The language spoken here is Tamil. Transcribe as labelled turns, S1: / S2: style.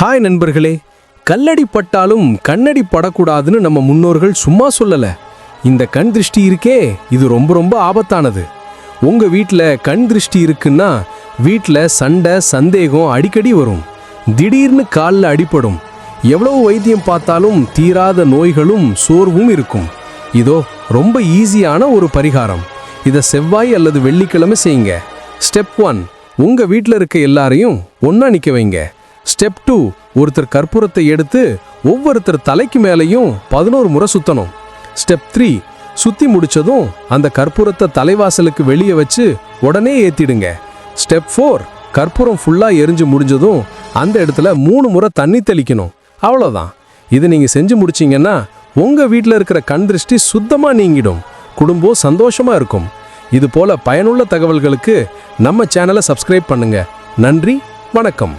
S1: ஹாய் நண்பர்களே கல்லடி பட்டாலும் கண்ணடி படக்கூடாதுன்னு நம்ம முன்னோர்கள் சும்மா சொல்லலை. இந்த கண் திருஷ்டி இருக்கே இது ரொம்ப ரொம்ப ஆபத்தானது. உங்கள் வீட்டில் கண் திருஷ்டி இருக்குன்னா வீட்டில் சண்டை சந்தேகம் அடிக்கடி வரும். திடீர்னு காலில் அடிப்படும் எவ்வளவு வைத்தியம் பார்த்தாலும் தீராத நோய்களும் சோர்வும் இருக்கும். இதோ ரொம்ப ஈஸியான ஒரு பரிகாரம். இதை செவ்வாய் அல்லது வெள்ளிக்கிழமை செய்யுங்க. ஸ்டெப் ஒன் உங்கள் வீட்டில் இருக்க எல்லாரையும் ஒன்றா நிற்க வைங்க. ஸ்டெப் டூ ஒருத்தர் கற்பூரத்தை எடுத்து ஒவ்வொருத்தர் தலைக்கு மேலேயும் பதினோரு முறை சுத்தணும். ஸ்டெப் த்ரீ சுத்தி முடிச்சதும் அந்த கற்பூரத்தை தலைவாசலுக்கு வெளியே வச்சு உடனே ஏத்திடுங்க. ஸ்டெப் ஃபோர் கற்பூரம் ஃபுல்லாக எரிஞ்சு முடிஞ்சதும் அந்த இடத்துல மூணு முறை தண்ணி தெளிக்கணும். அவ்வளோதான் இது நீங்கள் செஞ்சு முடிச்சீங்கன்னா உங்கள் வீட்டில் இருக்கிற கண் திருஷ்டி சுத்தமாக நீங்கிடும். குடும்பம் சந்தோஷமாக இருக்கும். இது போல் பயனுள்ள தகவல்களுக்கு நம்ம சேனலை சப்ஸ்கிரைப் பண்ணுங்கள் நன்றி வணக்கம்.